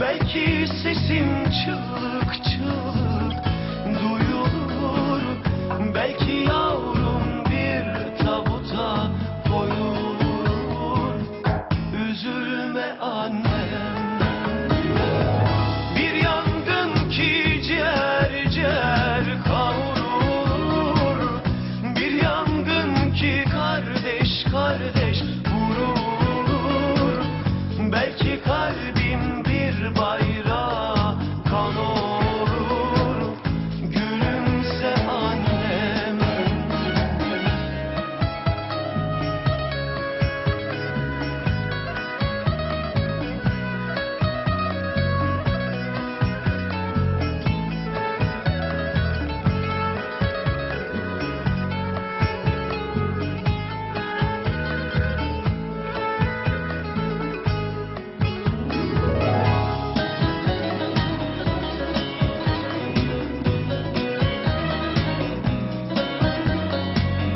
Belki sesim çığlık çığlık duyulur. Belki yavrum bir tabuta koyulur. Üzülme annem Bir yangın ki ciğer ciğer kavrulur. Bir yangın ki kardeş kardeş vurulur. Belki kalbim bir bayrak